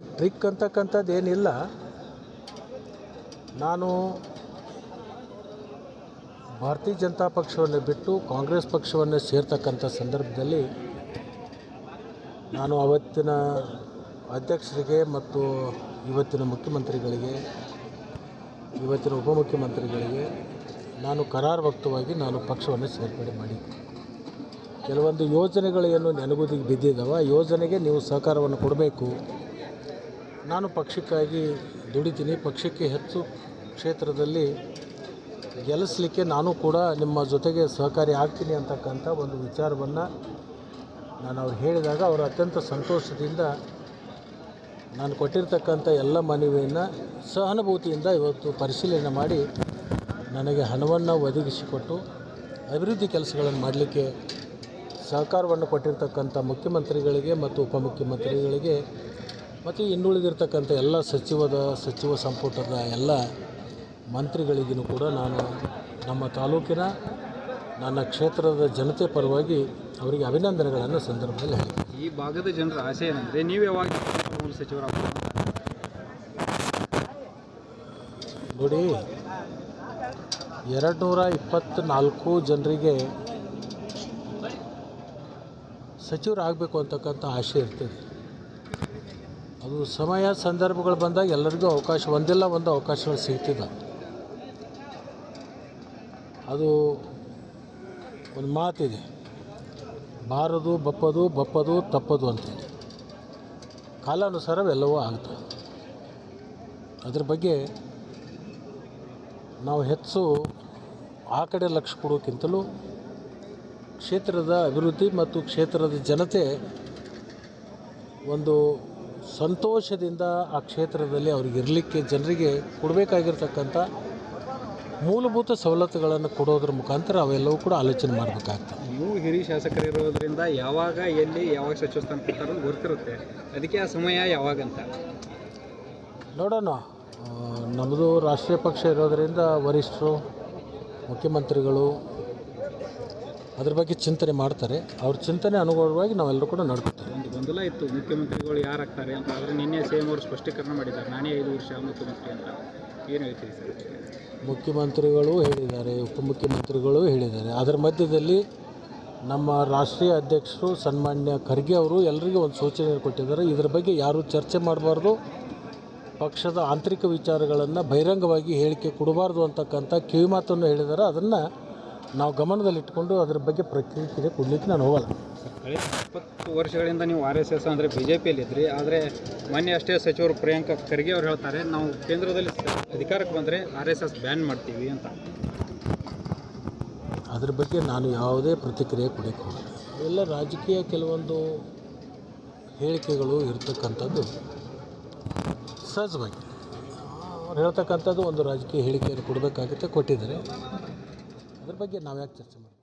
Trick ಅಂತಕ್ಕಂಥದ್ದು ಏನಿಲ್ಲ ನಾನು ಭಾರತೀಯ ಜನತಾ ಪಕ್ಷವನ್ನು ಬಿಟ್ಟು ಕಾಂಗ್ರೆಸ್ ಪಕ್ಷವನ್ನು ಸೇರ್ತಕ್ಕಂಥ ಸಂದರ್ಭದಲ್ಲಿ ನಾನು ಅವತ್ತಿನ ಅಧ್ಯಕ್ಷರಿಗೆ ಮತ್ತು ಇವತ್ತಿನ ಮುಖ್ಯಮಂತ್ರಿಗಳಿಗೆ, ಇವತ್ತಿನ ಉಪಮುಖ್ಯಮಂತ್ರಿಗಳಿಗೆ ನಾನು ಕರಾರವಕ್ತವಾಗಿ ನಾನು ಪಕ್ಷವನ್ನು ಸೇರ್ಪಡೆ ಮಾಡಿ ಕೆಲವೊಂದು ಯೋಜನೆಗಳು ಏನು ನೆನಗುದಿಗೆ ಬಿದ್ದಿದ್ದಾವೆ ಯೋಜನೆಗೆ ನೀವು ಸಹಕಾರವನ್ನು ಕೊಡಬೇಕು. ನಾನು ಪಕ್ಷಕ್ಕಾಗಿ ದುಡಿತೀನಿ. ಪಕ್ಷಕ್ಕೆ ಹೆಚ್ಚು ಕ್ಷೇತ್ರದಲ್ಲಿ ಗೆಲ್ಲಿಸಲಿಕ್ಕೆ ನಾನು ಕೂಡ ನಿಮ್ಮ ಜೊತೆಗೆ ಸಹಕಾರಿ ಆಗ್ತೀನಿ ಅಂತಕ್ಕಂಥ ಒಂದು ವಿಚಾರವನ್ನು ನಾನು ಅವ್ರು ಹೇಳಿದಾಗ ಅವರು ಅತ್ಯಂತ ಸಂತೋಷದಿಂದ ನಾನು ಕೊಟ್ಟಿರ್ತಕ್ಕಂಥ ಎಲ್ಲ ಮನವಿಯನ್ನು ಸಹಾನುಭೂತಿಯಿಂದ ಇವತ್ತು ಪರಿಶೀಲನೆ ಮಾಡಿ ನನಗೆ ಹಣವನ್ನು ಒದಗಿಸಿಕೊಟ್ಟು ಅಭಿವೃದ್ಧಿ ಕೆಲಸಗಳನ್ನು ಮಾಡಲಿಕ್ಕೆ ಸಹಕಾರವನ್ನು ಕೊಟ್ಟಿರ್ತಕ್ಕಂಥ ಮುಖ್ಯಮಂತ್ರಿಗಳಿಗೆ ಮತ್ತು ಉಪಮುಖ್ಯಮಂತ್ರಿಗಳಿಗೆ ಮತ್ತು ಇನ್ನುಳಿದಿರ್ತಕ್ಕಂಥ ಎಲ್ಲ ಸಚಿವದ ಸಚಿವ ಸಂಪುಟದ ಎಲ್ಲ ಮಂತ್ರಿಗಳಿಗೂ ಕೂಡ ನಾನು ನಮ್ಮ ತಾಲೂಕಿನ ನನ್ನ ಕ್ಷೇತ್ರದ ಜನತೆ ಪರವಾಗಿ ಅವರಿಗೆ ಅಭಿನಂದನೆಗಳನ್ನು ಸಂದರ್ಭದಲ್ಲಿ ಹೇಳಿ ಈ ಭಾಗದ ಜನರ ಆಸೆ ಏನಂದರೆ ನೀವು ಯಾವಾಗ ಅಂತ? ನೋಡಿ ಎರಡು ನೂರ ಇಪ್ಪತ್ತ್ನಾಲ್ಕು ಜನರಿಗೆ ಸಚಿವರಾಗಬೇಕು ಅಂತಕ್ಕಂಥ ಆಸೆ ಇರ್ತದೆ. ಅದು ಸಮಯ ಸಂದರ್ಭಗಳು ಬಂದಾಗ ಎಲ್ಲರಿಗೂ ಅವಕಾಶ, ಒಂದಿಲ್ಲ ಒಂದು ಅವಕಾಶಗಳು ಸಿಗ್ತಿದ್ದ ಅದು ಒಂದು ಮಾತಿದೆ. ಬಾರದು, ಬಪ್ಪದು ಬಪ್ಪದು, ತಪ್ಪದು ಅಂತೇಳಿ ಕಾಲಾನುಸಾರವೆಲ್ಲವೂ ಆಗ್ತವೆ ಅದ್ರ ಬಗ್ಗೆ ನಾವು ಹೆಚ್ಚು ಆ ಕಡೆ ಲಕ್ಷ್ಯ ಕೊಡೋಕ್ಕಿಂತಲೂ ಕ್ಷೇತ್ರದ ಅಭಿವೃದ್ಧಿ ಮತ್ತು ಕ್ಷೇತ್ರದ ಜನತೆ ಒಂದು ಸಂತೋಷದಿಂದ ಆ ಕ್ಷೇತ್ರದಲ್ಲಿ ಅವ್ರಿಗೆ ಇರಲಿಕ್ಕೆ ಜನರಿಗೆ ಕೊಡಬೇಕಾಗಿರ್ತಕ್ಕಂಥ ಮೂಲಭೂತ ಸವಲತ್ತುಗಳನ್ನು ಕೊಡೋದ್ರ ಮುಖಾಂತರ ಅವೆಲ್ಲವೂ ಕೂಡ ಆಲೋಚನೆ ಮಾಡಬೇಕಾಗ್ತದೆ. ನೀವು ಹಿರಿಯ ಶಾಸಕರಿರೋದ್ರಿಂದ ಯಾವಾಗ ಎಲ್ಲಿ ಯಾವಾಗ ಸಚಿವ ಸ್ಥಾನ ಕೊಡ್ತಾರೋ ಗೊತ್ತಿರುತ್ತೆ. ಅದಕ್ಕೆ ಆ ಸಮಯ ಯಾವಾಗಂತ? ನೋಡೋಣ. ನಮ್ಮದು ರಾಷ್ಟ್ರೀಯ ಪಕ್ಷ ಇರೋದರಿಂದ ವರಿಷ್ಠರು ಮುಖ್ಯಮಂತ್ರಿಗಳು ಅದ್ರ ಬಗ್ಗೆ ಚಿಂತನೆ ಮಾಡ್ತಾರೆ. ಅವ್ರ ಚಿಂತನೆ ಅನುಗುಣವಾಗಿ ನಾವೆಲ್ಲರೂ ಕೂಡ ನಡ್ಕೊತೀವಿ. ಗೊಂದಲ ಇತ್ತು. ಮುಖ್ಯಮಂತ್ರಿಗಳು ಯಾರಾಗ್ತಾರೆ ಅಂತ ಆದರೆ ನಿನ್ನೆ ಸಿ ಎಂ ಅವರು ಸ್ಪಷ್ಟೀಕರಣ ಮಾಡಿದ್ದಾರೆ. ನಾನೇ ಐದು ವರ್ಷ ಮುಖ್ಯಮಂತ್ರಿ ಅಂತ. ಏನು ಹೇಳ್ತೀರಿ ಸರ್? ಮುಖ್ಯಮಂತ್ರಿಗಳು ಹೇಳಿದ್ದಾರೆ, ಉಪಮುಖ್ಯಮಂತ್ರಿಗಳು ಹೇಳಿದ್ದಾರೆ. ಅದರ ಮಧ್ಯದಲ್ಲಿ ನಮ್ಮ ರಾಷ್ಟ್ರೀಯ ಅಧ್ಯಕ್ಷರು ಸನ್ಮಾನ್ಯ ಖರ್ಗೆ ಅವರು ಎಲ್ಲರಿಗೂ ಒಂದು ಸೂಚನೆ ಕೊಟ್ಟಿದ್ದಾರೆ. ಇದರ ಬಗ್ಗೆ ಯಾರೂ ಚರ್ಚೆ ಮಾಡಬಾರ್ದು, ಪಕ್ಷದ ಆಂತರಿಕ ವಿಚಾರಗಳನ್ನು ಬಹಿರಂಗವಾಗಿ ಹೇಳಿಕೆ ಕೊಡಬಾರ್ದು ಅಂತಕ್ಕಂಥ ಕಿವಿಮಾತನ್ನು ಹೇಳಿದ್ದಾರೆ. ಅದನ್ನು ನಾವು ಗಮನದಲ್ಲಿಟ್ಕೊಂಡು ಅದರ ಬಗ್ಗೆ ಪ್ರತಿಕ್ರಿಯೆ ಕೊಡಲಿಕ್ಕೆ ನಾನು ಹೋಗಲ್ಲ. ಕಳೆದ ಇಪ್ಪತ್ತು ವರ್ಷಗಳಿಂದ ನೀವು ಆರ್ ಎಸ್ ಎಸ್ ಅಂದರೆ ಬಿ ಜೆ ಪಿಯಲ್ಲಿದ್ದಿರಿ ಆದರೆ ಮೊನ್ನೆ ಅಷ್ಟೇ ಸಚಿವರು ಪ್ರಿಯಾಂಕಾ ಖರ್ಗೆ ಅವರು ಹೇಳ್ತಾರೆ ನಾವು ಕೇಂದ್ರದಲ್ಲಿ ಅಧಿಕಾರಕ್ಕೆ ಬಂದರೆ ಆರ್ ಎಸ್ ಎಸ್ ಬ್ಯಾನ್ ಮಾಡ್ತೀವಿ ಅಂತ. ಅದ್ರ ಬಗ್ಗೆ ನಾನು ಯಾವುದೇ ಪ್ರತಿಕ್ರಿಯೆ ಕೊಡಕ್ಕೆ ಹೋಗಲ್ಲ. ಎಲ್ಲ ರಾಜಕೀಯ ಕೆಲವೊಂದು ಹೇಳಿಕೆಗಳು ಇರ್ತಕ್ಕಂಥದ್ದು ಸಹಜವಾಗಿ. ಅವ್ರು ಹೇಳ್ತಕ್ಕಂಥದ್ದು ಒಂದು ರಾಜಕೀಯ ಹೇಳಿಕೆಯನ್ನು ಕೊಡಬೇಕಾಗುತ್ತೆ ಕೊಟ್ಟಿದ್ದಾರೆ. ಅದ್ರ ಬಗ್ಗೆ ನಾವು ಯಾಕೆ ಚರ್ಚೆ ಮಾಡ್ತೀವಿ